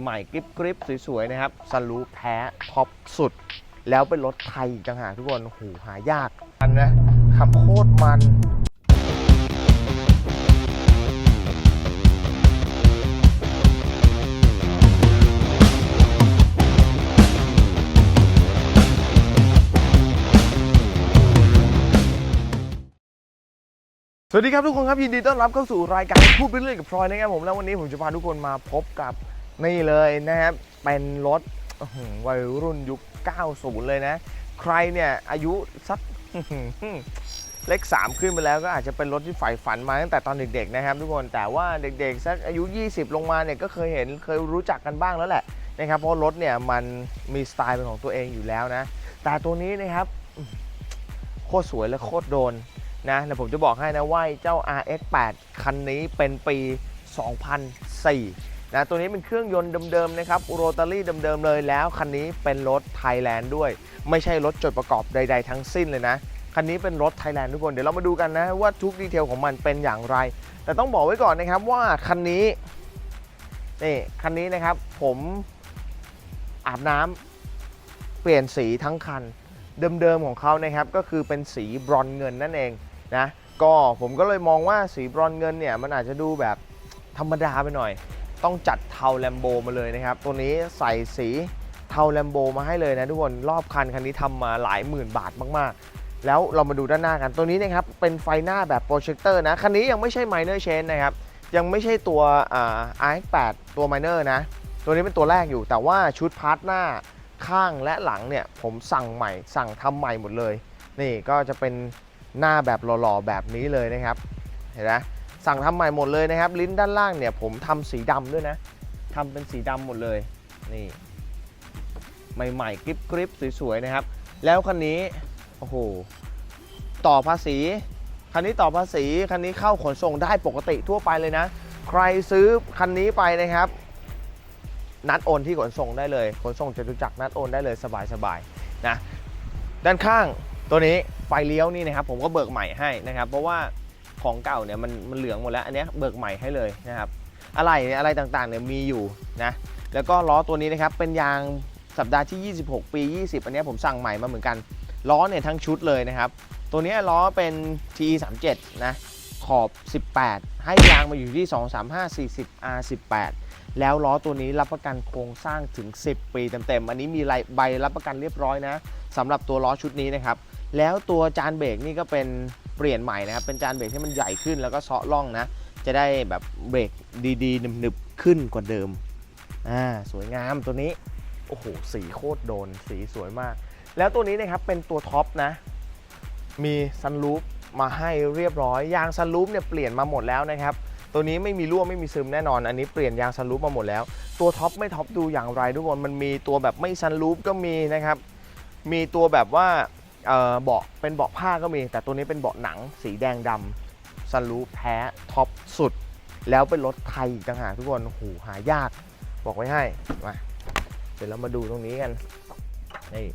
ใหม่ๆกริบกริบๆสวยๆนะครับซันรูปแท้ท็อปสุด แล้วเป็นรถไทยอีกต่างหากทุกคนโอ้โหหายากอันนะขับโคตรมันสวัสดีครับทุกคนครับยินดีต้อนรับเข้าสู่รายการพูดไปเรื่อยกับพลอยนะครับผมแล้ววันนี้ผมจะพาทุกคนมาพบกับ นี่เลยนะครับ เป็นรถวัยรุ่นยุค 90 เลยนะ ใครเนี่ยอายุสักเลข3 ขึ้นไปแล้วก็อาจจะเป็นรถที่ใฝ่ฝันมาตั้งแต่ตอนเด็กๆนะครับทุกคนแต่ว่าเด็กๆสักอายุ 20 ลงมาเนี่ยก็เคยเห็นเคยรู้จักกันบ้างแล้วแหละนะครับเพราะรถเนี่ยมันมีสไตล์เป็นของตัวเองอยู่แล้วนะ แต่ตัวนี้นะครับโคตรสวยและโคตรโดนนะเดี๋ยวผมจะบอกให้นะว่าเจ้า RX8 คันนี้เป็นปี 2004 นะตัวนี้เป็นเครื่องยนต์เดิมๆนะครับโรตารี่เดิมๆเลยแล้วคันนี้เป็นรถไทยแลนด์ด้วย ไม่ใช่รถจดประกอบใด ๆ ทั้งสิ้นเลยนะคันนี้เป็นรถไทยแลนด์ทุกคนเดี๋ยวเรามาดูกันนะว่าทุกดีเทลของมันเป็นอย่างไร แต่ต้องบอกไว้ก่อนนะครับว่าคันนี้นี่คันนี้นะครับผมอาบน้ำเปลี่ยนสีทั้งคัน เดิมๆของเขานะครับก็คือเป็นสีบรอนเงินนั่นเองนะก็ผมก็เลยมองว่าสีบรอนเงินเนี่ยมันอาจจะดูแบบธรรมดาไปหน่อย ต้องจัดเทาแลมโบมาเลยนะครับ ตัวนี้ใส่สีเทาแลมโบมาให้เลยนะทุกคน รอบคันคันนี้ทำมาหลายหมื่นบาทมากๆ แล้วเรามาดูด้านหน้ากัน ตัวนี้นะครับ เป็นไฟหน้าแบบโปรเจคเตอร์นะ คันนี้ยังไม่ใช่ minor change นะครับ ยังไม่ใช่ตัวอ่า i8 ตัว minor นะ ตัวนี้เป็นตัวแรกอยู่ แต่ว่าชุดพาร์ทหน้าข้างและหลังเนี่ย ผมสั่งใหม่ สั่งทำใหม่หมดเลย นี่ก็จะเป็นหน้าแบบหล่อๆแบบนี้เลยนะครับ เห็นไหม สั่งทำใหม่หมดเลยนะครับ ลิ้นด้านล่างเนี่ยผมทำสีดำด้วยนะทำเป็นสีดำหมดเลยนี่ใหม่ๆกริบกริบๆสวยๆนะครับ แล้วคันนี้โอ้โหต่อภาษีคันนี้ต่อภาษีคันนี้เข้าขนส่งได้ปกติทั่วไปเลยนะ ใครซื้อคันนี้ไปนะครับ นัดโอนที่ขนส่งได้เลยขนส่งจตุจักรนัดโอนได้เลยสบายๆนะด้านข้างตัวนี้ไฟเลี้ยวนี่นะครับ ผมก็เบิกใหม่ให้นะครับ เพราะว่า ของเก่าเนี่ยมันมันเหลืองหมดแล้ว อันนี้เบิกใหม่ให้เลยนะครับ อะไรอะไรต่างๆเนี่ยมีอยู่นะแล้วก็ล้อตัวนี้นะครับเป็นยางสัปดาห์ที่ 26 ปี 20 อันนี้ผมสั่งใหม่มาเหมือนกัน ล้อเนี่ยทั้งชุดเลยนะครับ ตัวนี้ล้อเป็น TE37 นะ ขอบ 18 ให้ยางมาอยู่ที่ 235 40 R18 แล้วล้อตัวนี้รับประกันโครงสร้างถึง 10 ปีเต็มๆ อันนี้มีใบรับประกันเรียบร้อยนะสำหรับตัวล้อชุดนี้นะครับ แล้วตัวจานเบรกนี่ก็เป็น เปลี่ยนใหม่นะครับ เป็นจานเบรกที่มันใหญ่ขึ้นแล้วก็เซาะล่องนะ จะได้แบบเบรกดีๆหนึบๆขึ้นกว่าเดิม อ่า สวยงามตัวนี้ โอ้โห สีโคตรโดน สีสวยมาก แล้วตัวนี้นะครับเป็นตัวท็อปนะ มีซันรูฟมาให้เรียบร้อย ยางซันรูฟเนี่ยเปลี่ยนมาหมดแล้วนะครับ ตัวนี้ไม่มีรั่วไม่มีซึมแน่นอน อันนี้เปลี่ยนยางซันรูฟมาหมดแล้ว ตัวท็อปไม่ท็อปดูอย่างไรทุกคน มันมีตัวแบบไม่ซันรูฟก็มีนะครับ มีตัวแบบว่า เอ่อเบาะเป็นเบาะผ้าก็มี แต่ตัวนี้เป็นเบาะหนังสีแดงดำซันรูฟแท้ท็อปสุด แล้วเป็นรถไทยอีกต่างหากทุกคนโอ้โหายาก บอกไว้ให้มาเดี๋ยวเรามาดูตรงนี้กันนี่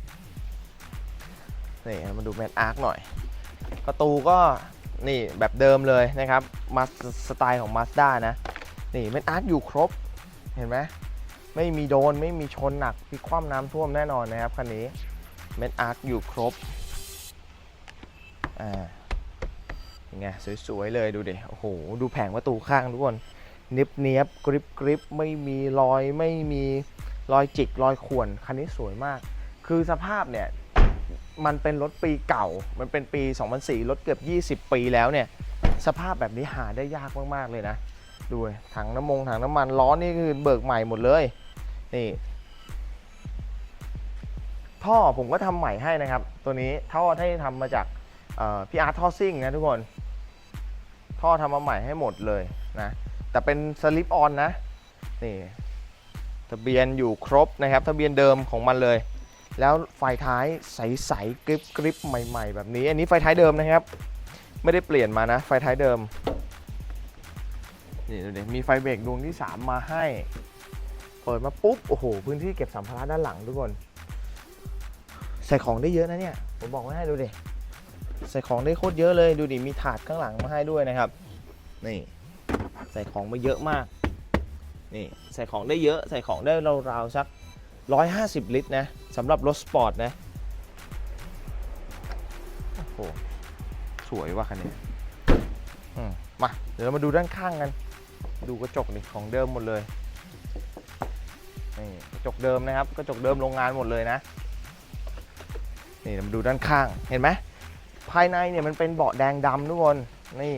นี่มาดูแมทอาร์คหน่อย ประตูก็นี่แบบเดิมเลยนะครับมาสไตล์ของ Mazda นะนี่แมทอาร์คอยู่ครบเห็นไหมไม่มีโดนไม่มีชนหนักพิคว่ำน้ำท่วมแน่นอนนะครับคันนี้เมทอาร์คอยู่ครบ อ่ายังไงสวยๆเลยดูดิโอ้โหดูแผงประตูข้างทุกคนเนียบเนียบกริบกริบไม่มีรอยไม่มีรอยจิกรอยข่วนคันนี้สวยมาก คือสภาพเนี่ยมันเป็นรถปีเก่า มันเป็นปี 2004 รถเกือบ 20 ปีแล้วเนี่ย สภาพแบบนี้หาได้ยากมาก ๆ เลยนะ ดูถังน้ำมงถังน้ำมันล้อนี่คือเบิกใหม่หมดเลย นี่ ท่อผมก็ทำใหม่ให้นะครับ ตัวนี้ท่อที่ทำมาจาก พี่อาร์ตท่อซิ่งนะทุกคน ท่อทำมาใหม่ให้หมดเลยนะ แต่เป็นสลิปออนนะ นี่ทะเบียนอยู่ครบนะครับ ทะเบียนเดิมของมันเลย แล้วไฟท้ายใสๆกริบกริบใหม่ ๆ แบบนี้ อันนี้ไฟท้ายเดิมนะครับ ไม่ได้เปลี่ยนมานะ ไฟท้ายเดิม นี่ดูดิมีไฟเบรกดวงที่ 3 มาให้ เปิดมาปุ๊บ โอ้โห พื้นที่เก็บสัมภาระด้านหลังทุกคน ใส่ของได้เยอะนะเนี่ย ผมบอกไว้ให้ดูดิ ใส่ของได้โคตรเยอะเลยดูดิมีถาดข้างหลังมาให้ด้วยนะครับ นี่ ใส่ของมาเยอะมาก นี่ใส่ของได้เยอะ ใส่ของได้ราวๆสัก 150 ลิตรนะสำหรับรถสปอร์ตนะโอ้โหสวยว่ะคันนี้มมาเดี๋ยวเรามาดูด้านข้างกัน ดูกระจกนี่ของเดิมหมดเลย นี่กระจกเดิมนะครับ กระจกเดิมโรงงานหมดเลยนะ นี่เรามาดูด้านข้าง เห็นไหม ภายในเนี่ยมันเป็นเบาะแดงดำทุกคนนี่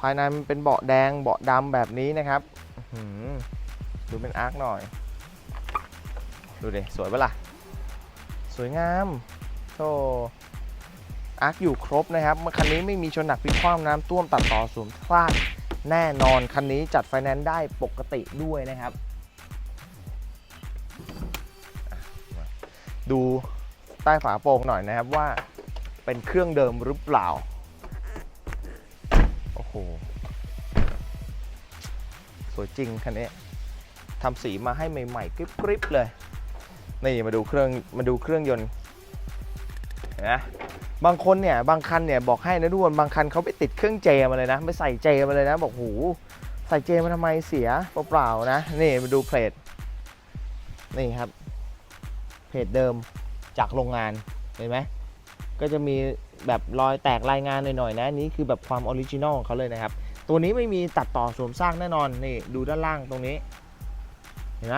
ภายในมันเป็นเบาะแดงเบาะดำแบบนี้นะครับดูเป็นอาร์คหน่อย ดูดิสวยปะล่ะ สวยงามโธ่อาร์คอยู่ครบนะครับมาคันนี้ไม่มีชนหนักพิคว่ำน้ำท่วมตัดต่อสวมพลาดแน่นอนคันนี้จัดไฟแนนซ์ได้ปกติด้วยนะครับ ดูใต้ฝาโปร่งหน่อยนะครับว่า เป็นเครื่องเดิมหรือเปล่า โอ้โห สวยจริงคันนี้ทำสีมาให้ใหม่ๆกริบๆเลย นี่มาดูเครื่องมาดูเครื่องยนต์นไหมบางคนเนี่ยบางคันเนี่ยบอกให้นะทุกคนบางคันเขาไปติดเครื่องเจมาเลยนะ ไม่ใส่เจมาเลยนะ บอกหูใส่เจมาทำไมเสียเปล่าๆนะ นี่มาดูเพลทนี่ครับเพลทเดิมจากโรงงานเห็นไหม ก็จะมีแบบรอยแตกรายงานหน่อยๆนะนี่คือแบบความออริจินอลของเขาเลยนะครับ ตัวนี้ไม่มีตัดต่อสวมซากแน่นอนนี่ดูด้านล่างตรงนี้ เห็นไหม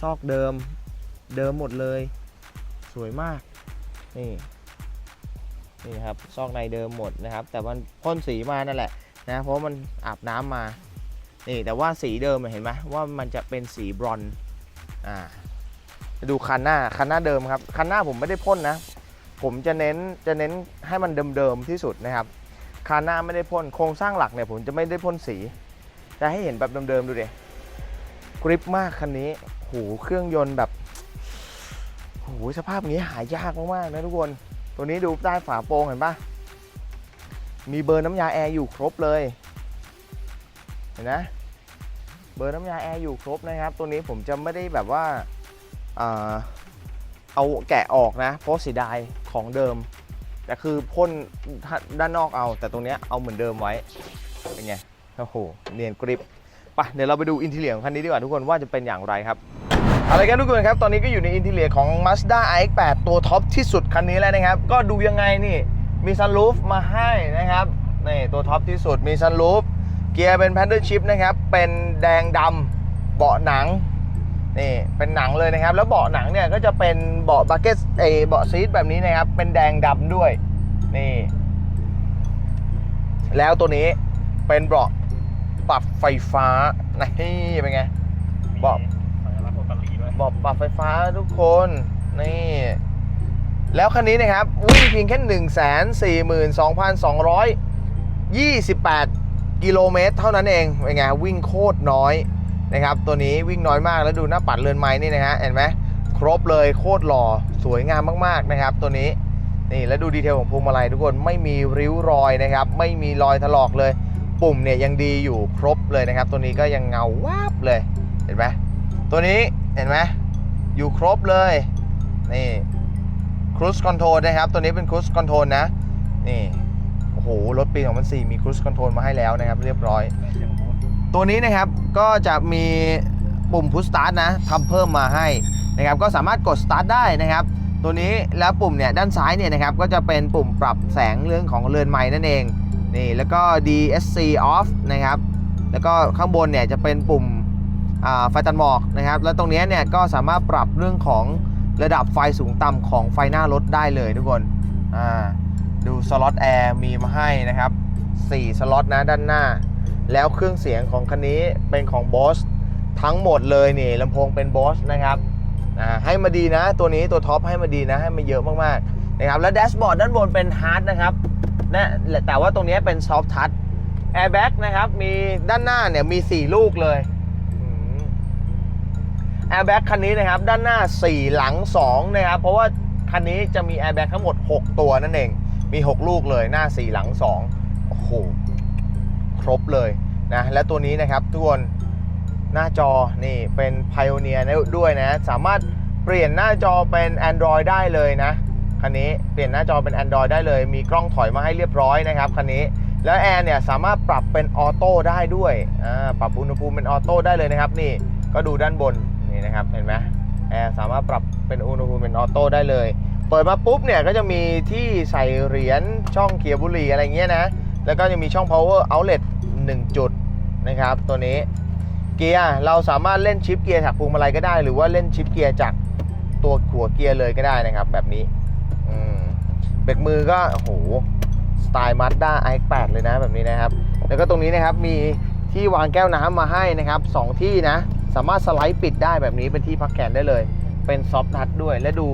ซอกเดิมเดิมหมดเลย สวยมากนี่นี่นะครับซอกในเดิมหมดนะครับ แต่มันพ่นสีมานั่นแหละนะเพราะมันอาบน้ำมานี่แต่ว่าสีเดิมเห็นไหมว่ามันจะเป็นสีบรอนอ่าดูคันหน้าคันหน้าเดิมครับคันหน้าผมไม่ได้พ่นนะ ผมจะเน้นจะเน้นให้มันเดิมๆที่สุดนะครับคันหน้าไม่ได้พ่นโครงสร้างหลักเนี่ยผมจะไม่ได้พ่นสีจะให้เห็นแบบเดิมๆดูดิกริปมากคันนี้โหเครื่องยนต์แบบโอ้โหสภาพนี้หายากมากๆนะทุกคน ตัวนี้ดูใต้ฝาโปรงเห็นปะมีเบอร์น้ำยาแอร์อยู่ครบเลย เห็นนะเบอร์น้ำยาแอร์อยู่ครบนะครับ ตัวนี้ผมจะไม่ได้แบบว่า เอาแกะออกนะ เพราะเสียดายของเดิม แต่คือพ่นด้านนอกเอา แต่ตรงเนี้ยเอาเหมือนเดิมไว้ เป็นไง โอ้โห เนียนกริบไปเดี๋ยวเราไปดูอินทีเลียของคันนี้ดีกว่าทุกคนว่าจะเป็นอย่างไรครับอะครับทุกคนครับ ตอนนี้ก็อยู่ในอินทีเลียของ Mazda iX8 ตัวท็อปที่สุดคันนี้แล้วนะครับ ก็ดูยังไงนี่ มีซันรูฟมาให้นะครับนี่ตัวท็อปที่สุดมีซันรูฟเกียร์เป็นแพนเดิลชิพนะครับ เป็นแดงดำเบาะหนัง นี่เป็นหนังเลยนะครับ แล้วเบาะหนังเนี่ยก็จะเป็นเบาะบักเก็ตเออเบาะซีทแบบนี้นะครับ เป็นแดงดำด้วย นี่ แล้วตัวนี้เป็นเบาะปรับไฟฟ้านี่เป็นไงเบาะสัญลักษณ์ของตลีด้วยบอกปรับไฟฟ้าทุกคนนี่แล้วคันนี้นะครับวิ่งเพียงแค่ 1 4 2 2 28กิโลเมตรเท่านั้นเองเป็นไงวิ่งโคตรน้อย นะครับ ตัวนี้วิ่งน้อยมากแล้วดูหน้าปัดเรือนไม้นี่นะฮะเห็นไหมครบเลยโคตรหล่อสวยงามมากๆนะครับ ตัวนี้นี่แล้วดูดีเทลของพวงมาลัยทุกคนไม่มีริ้วรอยนะครับ ไม่มีรอยถลอกเลย ปุ่มเนี่ยยังดีอยู่ครบเลยนะครับ ตัวนี้ก็ยังเงาวาบเลยเห็นไหมตัวนี้เห็นไหมอยู่ครบเลยนี่ครู e คอนโทรลนะครับ ตัวนี้เป็นครู e คอนโทรลนะนี่โอ้โหรถปี 2004 มีครู e คอนโทรลมาให้แล้วนะครับ เรียบร้อย ตัวนี้นะครับก็จะมีปุ่มพุชสตาร์ทนะทำเพิ่มมาให้นะครับก็สามารถกดสตาร์ทได้นะครับ ตัวนี้แล้วปุ่มเนี่ยด้านซ้ายเนี่ยนะครับก็จะเป็นปุ่มปรับแสงเรื่องของเรือนไม้นั่นเองนี่แล้วก็ DSC off นะครับแล้วก็ข้างบนเนี่ยจะเป็นปุ่มไฟตัดหมอกนะครับ แล้วตรงนี้เนี่ยก็สามารถปรับเรื่องของระดับไฟสูงต่ำของไฟหน้ารถได้เลยทุกคนดูสล็อตแอร์มีมาให้นะครับ 4 สล็อตนะด้านหน้า แล้วเครื่องเสียงของคันนี้เป็นของ Boss ทั้งหมดเลยนี่ลำโพงเป็น Boss นะครับให้มาดีนะตัวนี้ตัวท็อปให้มาดีนะ ให้มาเยอะมากๆนะครับแล้วแดชบอร์ดด้านบนเป็นฮาร์ดนะครับนะแต่ว่าตรงนี้เป็นซอฟ t ทัชแอร์แบ็กนะครับมีด้านหน้าเนี่ยมี 4 ลูกเลยแอร์แบ็กคันนี้นะครับด้านหน้า 4 หลัง 2 นะครับ เพราะว่าคันนี้จะมีแอร์แบ็กทั้งหมด 6 ตัวนั่นเอง มี 6 ลูกเลยหน้า 4 หลัง 2 โอ้โห ครบเลยนะและตัวนี้นะครับทุกคนหน้าจอนี่เป็น Pioneer ด้วยนะ สามารถเปลี่ยนหน้าจอเป็น Android ได้เลยนะคันนี้เปลี่ยนหน้าจอเป็น Android ได้เลย มีกล้องถอยมาให้เรียบร้อยนะครับคันนี้แล้วแอร์เนี่ยสามารถปรับเป็นออโต้ได้ด้วยปรับอุณหภูมิเป็นออโต้ได้เลยนะครับนี่ก็ดูด้านบนนี่นะครับเห็นไหมแอร์สามารถปรับเป็นอุณหภูมิเป็นออโต้ได้เลย เปิดมาปุ๊บเนี่ยก็จะมีที่ใส่เหรียญช่องเกียร์บุหรี่อะไรเงี้ยนะแล้วก็จะมีช่อง power outlet 1 จุดนะครับ ตัวนี้เกียร์เราสามารถเล่นชิปเกียร์จากพวงมาลัยก็ได้ หรือว่าเล่นชิปเกียร์จากตัวหัวเกียร์เลยก็ได้นะครับ แบบนี้เบรกมือก็โหสไตล์ Mazda iX8 เลยนะแบบนี้นะครับ แล้วก็ตรงนี้นะครับมีที่วางแก้วน้ำมาให้นะครับสองที่นะ สามารถสไลด์ปิดได้แบบนี้เป็นที่พักแขนได้เลย เป็นซอฟต์ทัชด้วย และดู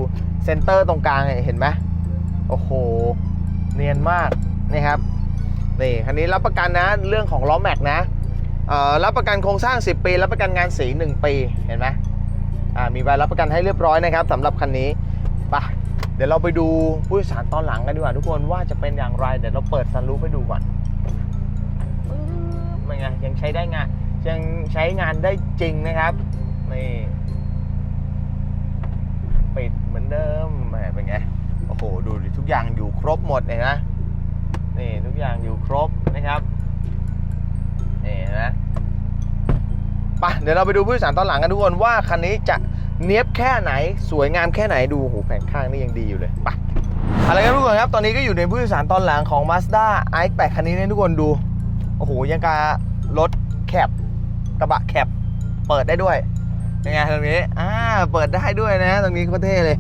เซนเตอร์ตรงกลางเห็นไหมโอ้โห เนียนมากนะครับ นี่คันนี้รับประกันนะเรื่องของล้อแม็กนะรับประกันโครงสร้าง 10 ปี รับประกันงานสี 1 ปี เห็นไหมมีใบรับประกันให้เรียบร้อยนะครับสำหรับคันนี้ไปะเดี๋ยวเราไปดูผู้โดยสารตอนหลังกันดีกว่าทุกคนว่าจะเป็นอย่างไรเดี๋ยวเราเปิดซันรูฟให้ดูก่อนเป็นไงยังใช้ได้งานยังใช้งานได้จริงนะครับนี่ปิดเหมือนเดิมแหมเป็นไงโอ้โหดูดิทุกอย่างอยู่ครบหมดเลยนะ นี่ทุกอย่างอยู่ครบนะครับนี่นะไปเดี๋ยวเราไปดูผู้โดยสารตอนหลังกันทุกคนว่าคันนี้จะเนี้ยบแค่ไหนสวยงามแค่ไหนดูโอ้โหแผงข้างนี่ยังดีอยู่เลยไปอะไรกันทุกคนครับ ตอนนี้ก็อยู่ในผู้โดยสารตอนหลังของ Mazda i8 คันนี้เนี่ยทุกคนดู โอ้โห ยังกับรถแคบกระบะแคบเปิดได้ด้วยยังไงตรงนี้อ่าเปิดได้ด้วยนะ ตรงนี้โคตรเท่เลย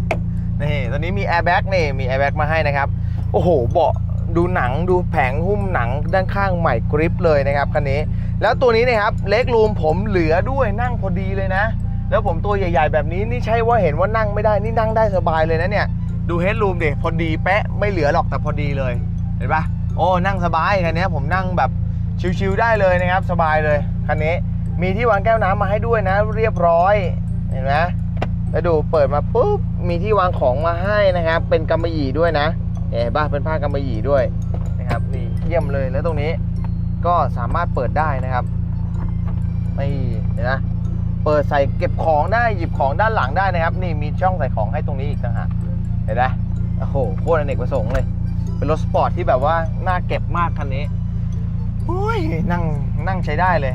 นี่ตอนนี้มีแอร์แบ็กนี่มีแอร์แบ็กมาให้นะครับ โอ้โห เบาะ ดูหนังดูแผงหุ้มหนังด้านข้างใหม่กริปเลยนะครับคันนี้ แล้วตัวนี้นะครับเล็กรูมผมเหลือด้วยนั่งพอดีเลยนะ แล้วผมตัวใหญ่ๆ แบบนี้นี่ใช่ว่าเห็นว่านั่งไม่ได้นี่นั่งได้สบายเลยนะเนี่ยดูเฮดรูมดิพอดีเป๊ะไม่เหลือหรอกแต่พอดีเลยเห็นปะโอ้นั่งสบายคันนี้ผมนั่งแบบชิวๆได้เลยนะครับ สบายเลยคันนี้มีที่วางแก้วน้ำมาให้ด้วยนะ เรียบร้อยเห็นไหมแล้วดูเปิดมาปุ๊บมีที่วางของมาให้นะครับ เป็นกำมะหยี่ด้วยนะ เห็นป่ะเป็นผ้ากำมะหยี่ด้วยนะครับนี่เยี่ยมเลยแล้วตรงนี้ก็สามารถเปิดได้นะครับนี่เห็นนะเปิดใส่เก็บของได้หยิบของด้านหลังได้นะครับ นี่มีช่องใส่ของให้ตรงนี้อีกต่างหากเห็นไหมโอ้โหโคตรอเนกประสงค์เลย เป็นรถสปอร์ตที่แบบว่าน่าเก็บมากคันนี้โอ้ยนั่งนั่งใช้ได้เลย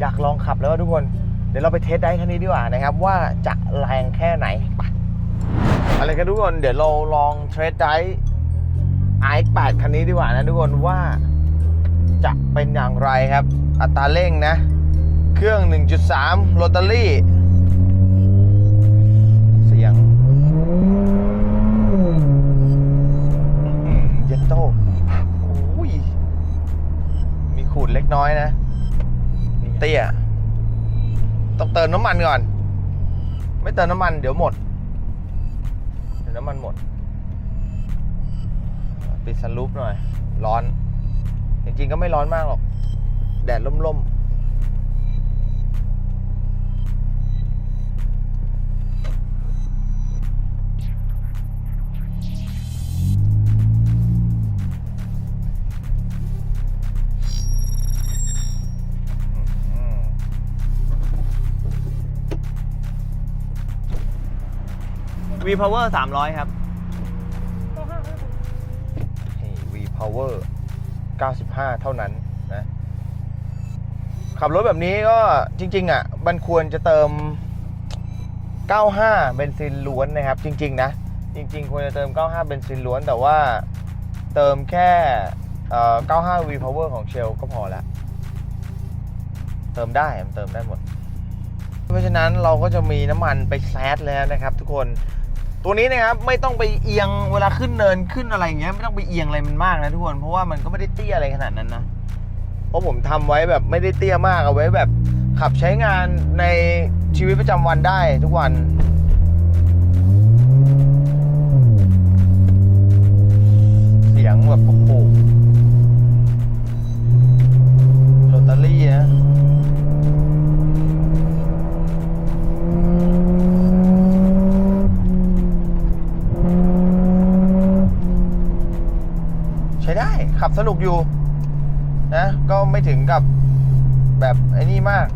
อยากลองขับแล้วทุกคน เดี๋ยวเราไปเทสได้คันนี้ดีกว่านะครับ ว่าจะแรงแค่ไหนไป อะไรกันทุกคน เดี๋ยวเราลองเทสได้ i8 คันนี้ดีกว่านะทุกคนว่าจะเป็นอย่างไรครับ อัตราเร่งนะ เครื่อง 1.3โรตารี่ เสียงเย็นโต้โอ้ยมีขูดเล็กน้อยนะ เตี้ย ต้องเติมน้ำมันก่อน ไม่เติมน้ำมันเดี๋ยวหมด น้ำมันหมด ปิดสลูปหน่อย ร้อน จริงๆก็ไม่ร้อนมากหรอก แดดล่มๆ V Power 300 ครับ นี่ V Power 95 เท่านั้นนะ ขับรถแบบนี้ก็จริง ๆ อะ มันควรจะเติม 95 เบนซินล้วนนะครับ จริง ๆ นะ จริง ๆ ควรจะเติม 95 เบนซินล้วน แต่ว่าเติมแค่เอ่อ95 V Power ของเชลก็พอแล้ว เติมได้มันเติมได้หมด เพราะฉะนั้นเราก็จะมีน้ำมันไปแซดแล้วนะครับทุกคน ตัวนี้นะครับไม่ต้องไปเอียงเวลาขึ้นเนินขึ้นอะไรอย่างเงี้ยไม่ต้องไปเอียงอะไรมันมากนะทุกคนเพราะว่ามันก็ไม่ได้เตี้ยอะไรขนาดนั้นนะเพราะผมทำไว้แบบไม่ได้เตี้ยมากเอาไว้แบบขับใช้งานในชีวิตประจำวันได้ทุกวันเสียงแบบโอ้โห ไม่ถึงกับแบบไอ้นี่มาก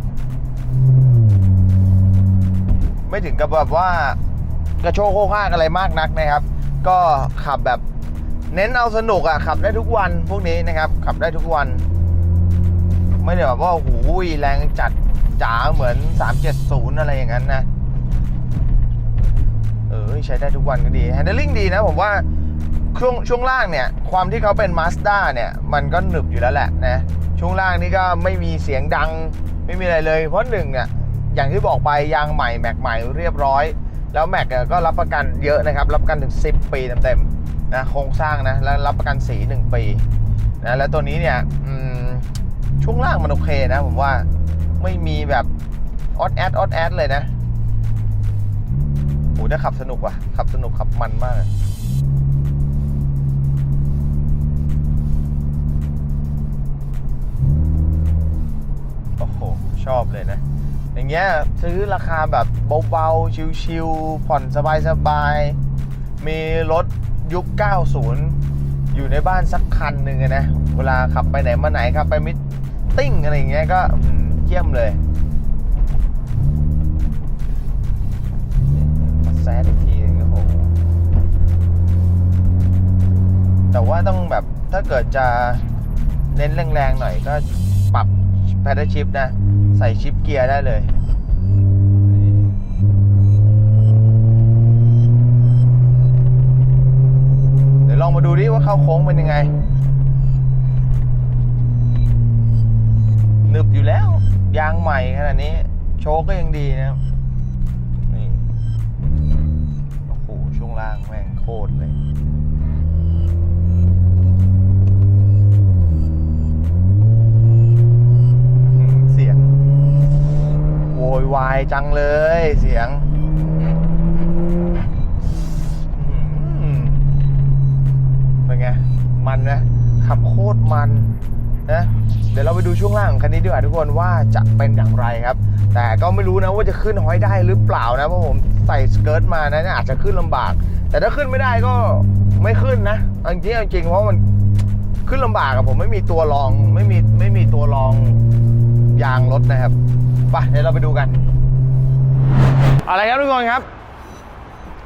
ไม่ถึงกับแบบว่ากระโชกโคกห้ากอะไรมากนักนะครับ ก็ขับแบบเน้นเอาสนุกอะขับได้ทุกวันพวกนี้นะครับ ขับได้ทุกวัน ไม่ได้แบบว่าโอ้โหแรงจัดจ๋าเหมือน 370 อะไรอย่างนั้นนะ เออใช้ได้ทุกวันก็ดี handling ดีนะผมว่าช่วงช่วงล่างเนี่ย ความที่เขาเป็น Mazda เนี่ย มันก็หนึบอยู่แล้วแหละนะ ช่วงล่างนี่ก็ไม่มีเสียงดังไม่มีอะไรเลย เพราะหนึ่งเนี่ยอย่างที่บอกไปยางใหม่แม็กใหม่เรียบร้อย แล้วแม็กก็รับประกันเยอะนะครับรับประกันถึง 10 ปีเต็มๆนะโครงสร้างนะแล้วรับประกันสี 1 ปีนะแล้วตัวนี้เนี่ยช่วงล่างมันโอเคนะผมว่าไม่มีแบบออดแอดออดแอดเลยนะโอ้ได้ขับสนุกว่ะขับสนุกขับมันมาก โอ้โห ชอบเลยนะ อย่างเงี้ยซื้อราคาแบบเบาๆ ชิวๆผ่อนสบายๆ มีรถยุค 90 อยู่ในบ้านสักคันหนึ่งนะ เวลาขับไปไหนมาไหนครับไปมิตติ้งอะไรอย่างเงี้ยก็เยี่ยมเลยแซดอีกทีนึงโอ้โหแต่ว่าต้องแบบถ้าเกิดจะเน้นแรงๆหน่อยก็ปรับ แพดชิปนะ ใส่ชิปเกียร์ได้เลยเดี๋ยวลองมาดูดิว่าเข้าโค้งเป็นยังไงหนึบอยู่แล้ว ยางใหม่ขนาดนี้ โชคก็ยังดีนะครับ นี่ โอ้โห ช่วงล่างแม่งโคตรเลย ยวายจังเลยเสียงเป็นไง มันนะ ขับโคตรมันนะเดี๋ยวเราไปดูช่วงล่างของคันนี้ดีกว่าทุกคนว่าจะเป็นอย่างไรครับ แต่ก็ไม่รู้นะว่าจะขึ้นห้อยได้หรือเปล่านะเพราะผมใส่สเกิร์ตมานะเนี่ยอาจจะขึ้นลำบาก แต่ถ้าขึ้นไม่ได้ก็ไม่ขึ้นนะจริงจริงเพราะมันขึ้นลำบากอะผมไม่มีตัวรองไม่มีไม่มีตัวรองยางรถนะครับ ไปเดี๋ยวเราไปดูกันอะไรครับทุกคนครับ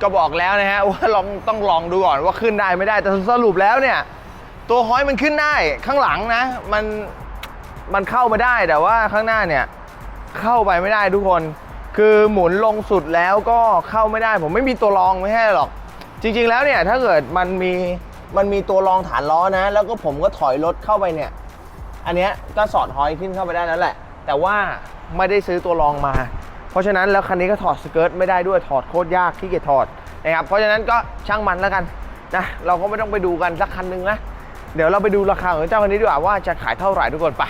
ก็บอกแล้วนะฮะว่าลองต้องลองดูก่อนว่าขึ้นได้ไม่ได้แต่สรุปแล้วเนี่ย ตัวห้อยมันขึ้นได้ข้างหลังนะ มันมันเข้ามาได้แต่ว่าข้างหน้าเนี่ย เข้าไปไม่ได้ทุกคน คือหมุนลงสุดแล้วก็เข้าไม่ได้ ผมไม่มีตัวรองไม่ใช่หรอก จริง ๆ แล้วเนี่ยถ้าเกิดมันมีมันมีตัวรองฐานล้อนะ แล้วก็ผมก็ถอยรถเข้าไปเนี่ย อันเนี้ยก็สอดหอยขึ้นเข้าไปได้แล้วแหละ แต่ว่า ไม่ได้ซื้อตัวรองมา เพราะฉะนั้นแล้วคันนี้ก็ถอดสเกิร์ตไม่ได้ด้วยถอดโคตรยากที่เกียจถอดนะครับเพราะฉะนั้นก็ช่างมันแล้วกันนะเราก็ไม่ต้องไปดูกันสักคันนึงนะเดี๋ยวเราไปดูราคาของเจ้าคันนี้ดีกว่าว่าจะขายเท่าไหร่ทุกคนไป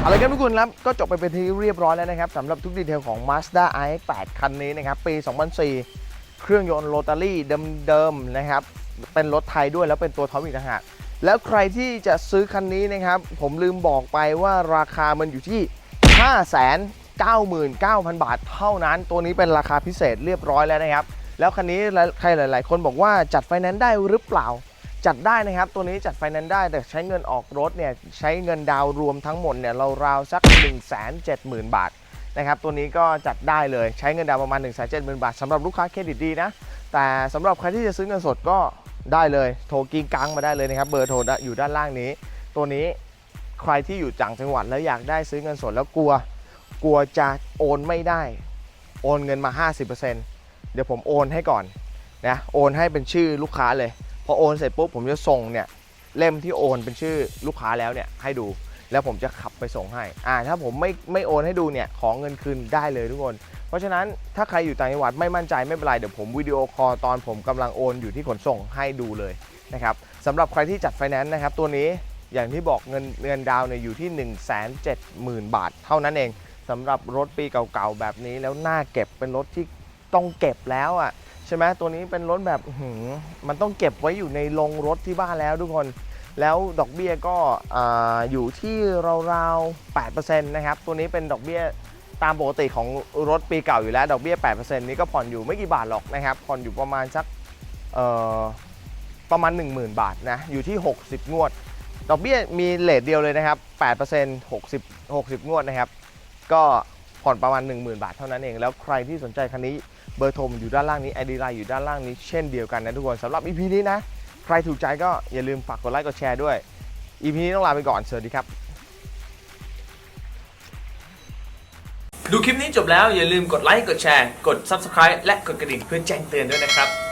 เอาละครับทุกคนครับก็จบไปเป็นที่เรียบร้อยแล้วนะครับสำหรับทุกดีเทลของ Mazda i8 คันนี้นะครับปี 2004 เครื่องยนต์โรตารี่เดิมๆนะครับเป็นรถไทยด้วยแล้วเป็นตัวท็อปอีกต่างหากแล้วใครที่จะซื้อคันนี้นะครับ ผมลืมบอกไปว่าราคามันอยู่ที่ 599,000 บาทเท่านั้น ตัวนี้เป็นราคาพิเศษเรียบร้อยแล้วนะครับ แล้วคันนี้ใครหลาย ๆ คนบอกว่าจัดไฟแนนซ์ได้หรือเปล่า จัดได้นะครับ ตัวนี้จัดไฟแนนซ์ได้แต่ใช้เงินออกรถเนี่ยใช้เงินดาวรวมทั้งหมดเนี่ยเราราวสัก 1 7 0 0 0 0 บาทนะครับตัวนี้ก็จัดได้เลยใช้เงินดาวประมาณ 1 7 0 0 0 0 บาทสำหรับลูกค้าเครดิตดีนะ แต่สำหรับใครที่จะซื้อเงินสดก็ได้เลย โทรกิ้งกังมาได้เลยนะครับ เบอร์โทรอยู่ด้านล่างนี้ ตัวนี้ ใครที่อยู่ต่างจังหวัดแล้วอยากได้ซื้อเงินสดแล้วกลัว กลัวจะโอนไม่ได้ โอนเงินมา 50%เดี๋ยวผมโอนให้ก่อนนะโอนให้เป็นชื่อลูกค้าเลย พอโอนเสร็จปุ๊บผมจะส่งเนี่ยเล่มที่โอนเป็นชื่อลูกค้าแล้วเนี่ยให้ดูแล้วผมจะขับไปส่งให้ อ่า ถ้าผมไม่ไม่โอนให้ดูเนี่ย ขอเงินคืนได้เลยทุกคน เพราะฉะนั้นถ้าใครอยู่ต่างจังหวัดไม่มั่นใจไม่เป็นไร เดี๋ยวผมวิดีโอคอลตอนผมกำลังโอนอยู่ที่ขนส่งให้ดูเลยนะครับสำหรับใครที่จัดไฟแนนซ์นะครับ ตัวนี้ อย่างที่บอกเงินเงินดาวน์เนี่ยอยู่ที่ 1 7 0 0 0 0 บาท เท่านั้นเองสำหรับรถปีเก่าๆแบบนี้แล้วน่าเก็บเป็นรถที่ต้องเก็บแล้วอะใช่ไหมตัวนี้เป็นรถแบบมันต้องเก็บไว้อยู่ในโรงรถที่บ้านแล้วทุกคน แล้วดอกเบี้ยก็ออยู่ที่ราวๆ8%นะครับ ตัวนี้เป็นดอกเบี้ยตามปกติของรถปีเก่าอยู่แล้ว ดอกเบี้ย 8%นี้ก็ผ่อนอยู่ไม่กี่บาทหรอกนะครับ ผ่อนอยู่ประมาณสักประมาณ 10,000 บาทนะ อยู่ที่ 60 งวด ดอกเบี้ยมีเลทเดียวเลยนะครับ8% 60 60 งวดนะครับ ก็ผ่อนประมาณ 10,000 บาทเท่านั้นเอง แล้วใครที่สนใจคันนี้เบอร์โทรอยู่ด้านล่างนี้ ID ไลน์อยู่ด้านล่างนี้เช่นเดียวกันนะทุกคนสำหรับ EP นี้นะ ใครถูกใจก็อย่าลืมฝากกดไลค์กดแชร์ด้วย EP นี้ต้องลาไปก่อนสวัสดีครับ ดูคลิปนี้จบแล้วอย่าลืมกดไลค์กดแชร์ กด Subscribe และกดกระดิ่งเพื่อแจ้งเตือนด้วยนะครับ